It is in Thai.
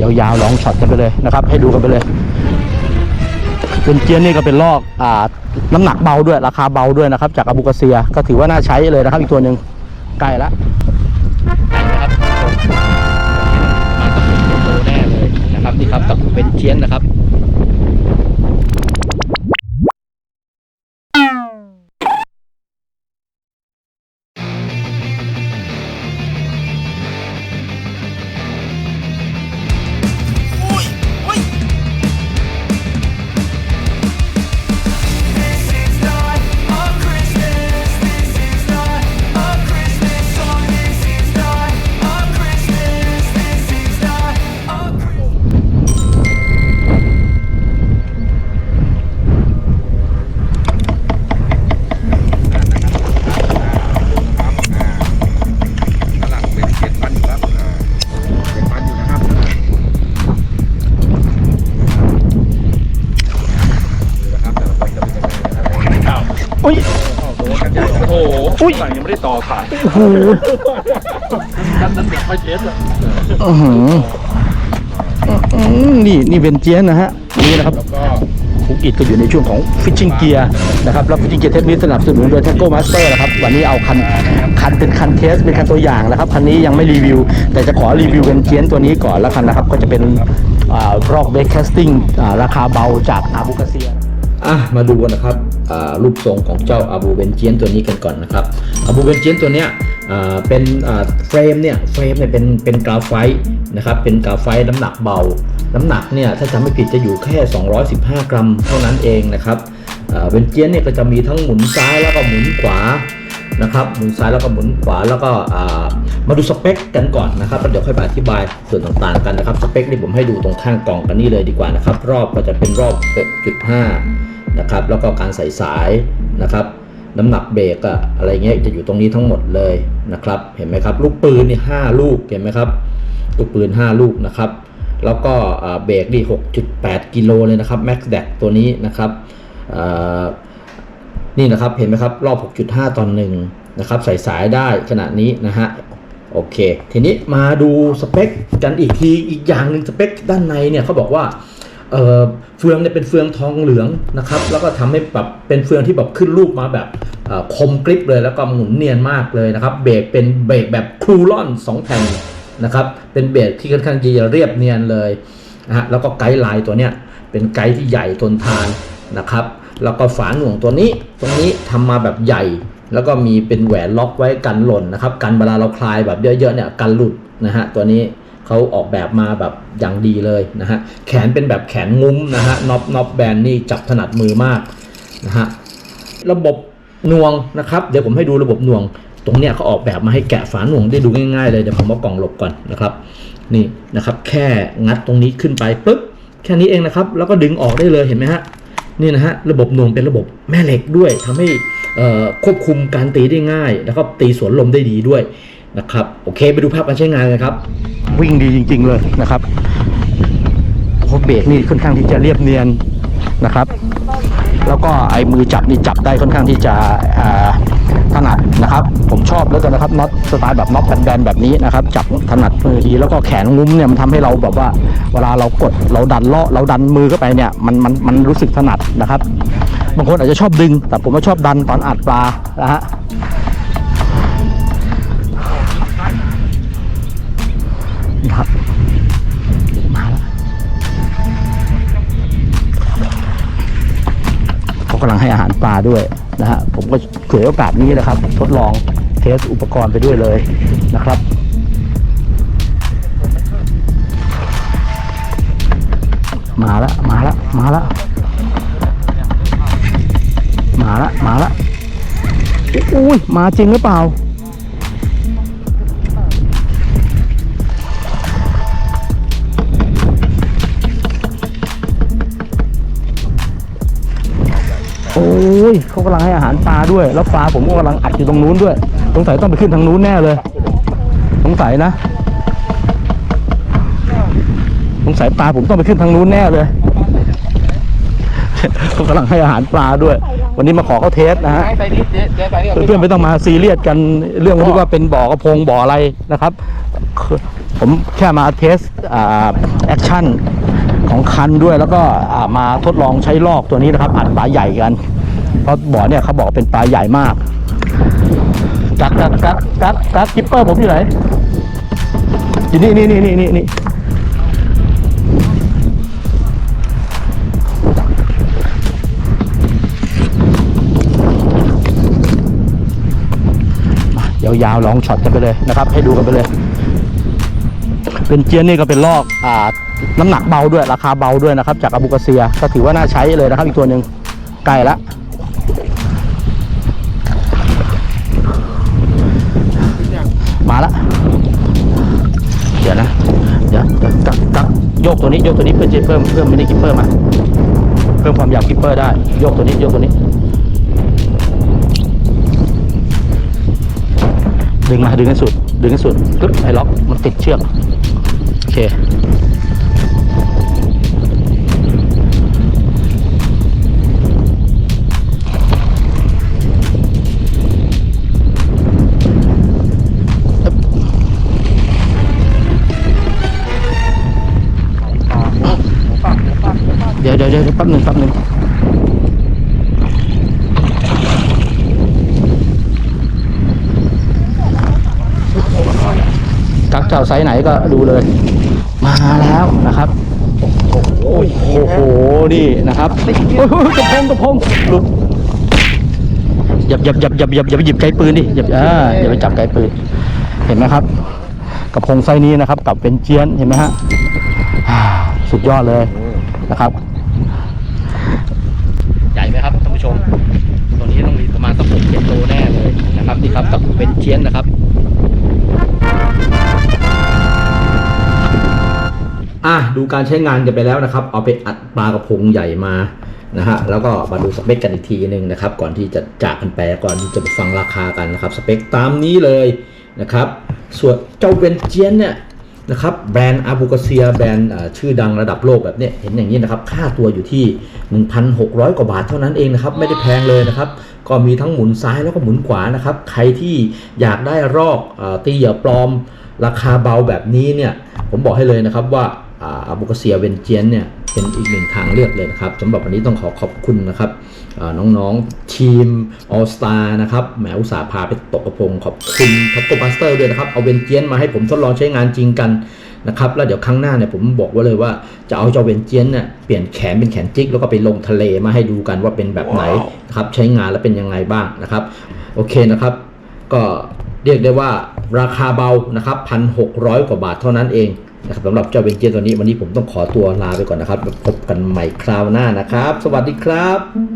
ยาวๆลองช็อตกันไปเลยนะครับ ให้ดูกันไปเลยเป็นเกียร์นี่ก็เป็นลอกอ่าน้ำหนักเบาด้วยราคาเบาด้วยนะครับ จากอาบูกาเซียก็ถือว่าน่าใช้เลยนะครับ อีกตัวหนึ่งใกล้ล้นะครับมากับเป็นโตแน่เลยนะครับนี่ครับกับเป็นเทียนนะครับ อุ้ยโดนกันใหญ่โอ้โหอุ้ยสั่งยังไม่ได้ต่อสายโอ้โหนั่นนั่นเด็กไม่เทสอะอื้อหืออื้อหือนี่นี่เป็นเจียนนะฮะนี่นะครับ แล้วก็ภูกิจก็อยู่ในช่วงของฟิชชิ n งเกียร์นะครับแล้วฟิชชิ n งเกียร์เทสนี้สนับสนุนโดย t ท g o Master นะครับวันนี้เอาคันคันเป็นคันเทสเป็นคันตัวอย่างนะครับคันนี้ยังไม่รีวิว แต่จะขอรีวิวเป็นเจียนตัวนี้ก่อนแล้วกันนะครับก็จะเป็นอ่ารอกเบคแคสติ้งราคาเบาจากอาบูกาเซีย อะมาดูกันนะครับอ่า รูปทรงของเจ้าอาบูเบนเจียนตัวนี้กันก่อนนะครับอาบูเบนเจียนตัวเนี้ยเป็นเฟรมเนี่ยเฟรมเนี่ยเป็นเป็นกราไฟต์นะครับเป็นกราไฟต์น้ำหนักเบา น้ำหนักเนี่ยถ้าจำไม่ผิดจะอยู่แค่ 215 กรัมเท่านั้นเองนะครับเบนเจียนเนี่ยก็จะมีทั้งหมุนซ้ายแล้วก็หมุนขวานะครับหมุนซ้ายแล้วก็หมุนขวาแล้วก็มาดูสเปคกันก่อนนะครับแล้วเดี๋ยวค่อยมาอธิบายส่วนต่างๆกันนะครับสเปคนี่ผมให้ดูตรงข้างกล่องกันนี่เลยดีกว่านะครับรอบก็จะเป็นรอบ 6.5 นะครับ แล้วก็การใส่สายนะครับ น้ำหนักเบรกอะอะไรเงี้ยจะอยู่ตรงนี้ทั้งหมดเลยนะครับ เห็นไหมครับ ลูกปืนนี่ห้าลูกเห็นไหมครับ ลูกปืน 5 ลูกนะครับ แล้วก็เบรกนี่6.8 กิโลเลยนะครับ Max d a c ตัวนี้นะครับนี่นะครับเห็นไหมครับรอบ 6.5 ตอนหนึ่งนะครับใส่สายได้ขนาดนี้นะฮะโอเค ทีนี้มาดูสเปคกันอีกทีอีกอย่างหนึ่งสเปคด้านในเนี่ยเขาบอกว่า เฟืองเนี่ยเป็นเฟืองทองเหลืองนะครับ แล้วก็ทำให้แบบเป็นเฟืองที่แบบขึ้นรูปมาแบบคมกริบเลยแล้วก็หมุนเนียนมากเลยนะครับ เบรกเป็นเบรกแบบครูลอน2แผ่นนะครับเป็นเบรกที่ค่อนข้างจะเรียบเนียนเลยนะฮะแล้วก็ไกด์ไลน์ตัวเนี้ยเป็นไกด์ที่ใหญ่ทนทานนะครับ แล้วก็ฝาหน่วงตัวนี้ตรงนี้ทำมาแบบใหญ่ แล้วก็มีเป็นแหวนล็อกไว้กันหล่นนะครับกันเวลาเราคลายแบบเยอะๆเนี่ยกันหลุดนะฮะตัวนี้ เขาออกแบบมาแบบอย่างดีเลยนะฮะแขนเป็นแบบแขนงุ้มนะฮะน็อปน็อปแบนนี่จับถนัดมือมากนะฮะระบบน่วงนะครับเดี๋ยวผมให้ดูระบบน่วง ตรงเนี้ยเขาออกแบบมาให้แกะฝาหน่วงได้ดูง่ายๆเลยเดี๋ยวผมเอากล่องหลบก่อนนะครับนี่นะครับแค่งัดตรงนี้ขึ้นไปปุ๊บแค่นี้เองนะครับ แล้วก็ดึงออกได้เลยเห็นไหมฮะนี่นะฮะระบบน่วงเป็นระบบแม่เหล็กด้วยทำให้ควบคุมการตีได้ง่าย แล้วก็ตีสวนลมได้ดีด้วย นะครับโอเคไปดูภาพการใช้งานกันครับ วิ่งดีจริง ๆ เลยนะครับเพราะเบรกนี่ค่อนข้างที่จะเรียบเนียนนะครับ แล้วก็ไอ้มือจับนี่จับได้ค่อนข้างที่จะถนัดนะครับ ผมชอบแล้วกันนะครับน็อตสไตล์แบบน็อตแบนๆแบบนี้นะครับ จับถนัดมือดีแล้วก็แขนงุ้มเนี่ยมันทำให้เราแบบว่าเวลาเรากดเราดันเลาะเราดันมือเข้าไปเนี่ยมันมันมันรู้สึกถนัดนะครับ บางคนอาจจะชอบดึง แต่ผมก็ชอบดันตอนอัดปลานะฮะ นี่ครับ มาแล้วเขากำลังให้อาหารปลาด้วยนะฮะผมก็เฉวยโอกาสนี้นะครับ ทดลองเทสอุปกรณ์ไปด้วยเลยนะครับมาแล้วมาแล้วมาแล้วมาแล้วมาแล้วอุ้ยมาจริงหรือเปล่า ยเขากำลังให้อาหารปลาด้วย แล้วปลาผมก็กำลังอัดอยู่ตรงนู้นด้วย สงสัยต้องไปขึ้นทางนู้นแน่เลย สงสัยนะ สงสัยปลาผมต้องไปขึ้นทางนู้นแน่เลยเขากำลังให้อาหารปลาด้วย วันนี้มาขอเขาเทสนะฮะเดี๋ยวไปนี่เพื่อนๆไม่ต้องมาซีเรียสกันเรื่องที่ว่าเป็นบ่อกระพงบ่ออะไรนะครับ ผมแค่มาเทสอ่าแอคชั่นของคันด้วยแล้วก็มาทดลองใช้ลอกตัวนี้นะครับ อัดปลาใหญ่กัน เพราะบ่อเนี่ยเขาบอกเป็นปลาใหญ่มาก กัดกัดกัดกัดกัดกิปเปอร์ผมอยู่ไหนอยู่นี่นี่นี่นี่นี่นี่มายาวๆลองช็อตกันไปเลยนะครับ ให้ดูกันไปเลย เป็นเจียนนี่ก็เป็นลอกอ่าน้ำหนักเบาด้วยราคาเบาด้วยนะครับ จากอาบูกาเซีย ก็ถือว่าน่าใช้เลยนะครับ อีกตัวหนึ่งใกล้ละ กตัวนี้โยกตัวนี้เพื่อจะเพิ่มเพิ่มไม่ได้กิปเปอร์มา เพิ่มความยาวกิปเปอร์ได้โยกตัวนี้โยกตัวนี้ ดึงมาดึงให้สุด ดึงให้สุดปึ๊บไอ้ล็อกมันติดเชือกโอเค แป๊บหนึ่งแป๊บหนึ่งกักเจ้าไซส์ไหนก็ดูเลย มาแล้วนะครับ โอ้โหนี่นะครับโอ้โหกระพงกระพงหลุดอย่าอย่าอย่าอย่าอย่าอย่าไปหยิบไกลปืนดิอย่าอ่าอย่าไปจับไกลปืน เห็นไหมครับ กระพงไซส์นี้นะครับ กับเป็นเจียนเห็นไหมฮะสุดยอดเลยนะครับ ใหญ่ไหมครับท่านผู้ชม ตัวนี้ต้องมีประมาณสักหกเจ็ดโลแน่เลย นี่ครับกับเป็นเชียนนะครับ อะดูการใช้งานกันไปแล้วนะครับ เอาไปอัดปลากระพงใหญ่มานะฮะแล้วก็มาดูสเปคกันอีกทีหนึ่งนะครับ ก่อนที่จะจากกันไปก่อนที่จะไปฟังราคากันนะครับ สเปคตามนี้เลยนะครับ ส่วนเจ้าเวนเจียนเนี่ย นะครับแบรนด์อาบูกาเซียแบรนด์ชื่อดังระดับโลกแบบนี้เห็นอย่างนี้นะครับ ค่าตัวอยู่ที่ 1,600 กว่าบาทเท่านั้นเองนะครับ ไม่ได้แพงเลยนะครับ ก็มีทั้งหมุนซ้ายแล้วก็หมุนขวานะครับ ใครที่อยากได้รอกอตีเหยื่อปลอม ราคาเบาแบบนี้เนี่ย ผมบอกให้เลยนะครับว่า อาบูกาเซียเวนเจียนเนี่ยเป็นอีกหนึ่งทางเลือกเลยนะครับสำหรับวันนี้ต้องขอขอบคุณนะครับอ่าน้องๆทีม All Star นะครับแหมอุตสาห์พาไปตกกระพงขอบคุณทัพโกบัสเตอร์ด้วยนะครับเอาเวนเจียนมาให้ผมทดลองใช้งานจริงกันนะครับแล้วเดี๋ยวครั้งหน้าเนี่ยผมบอกไว่าเลยว่าจะเอาเจ้าเวนเจียนเนี่ยเปลี่ยนแขนเป็นแขนจิกแล้วก็ไปลงทะเลมาให้ดูกันว่าเป็นแบบไหนนะครับใช้งานแล้วเป็นยังไงบ้างนะครับโอเคนะครับ ก็เรียกได้ว่าราคาเบานะครับพันหกร้อยกว่าบาทเท่านั้นเอง นะครับสำหรับเจ้าเบนเจียนตัวนี้วันนี้ผมต้องขอตัวลาไปก่อนนะครับพบกันใหม่คราวหน้านะครับ สวัสดีครับ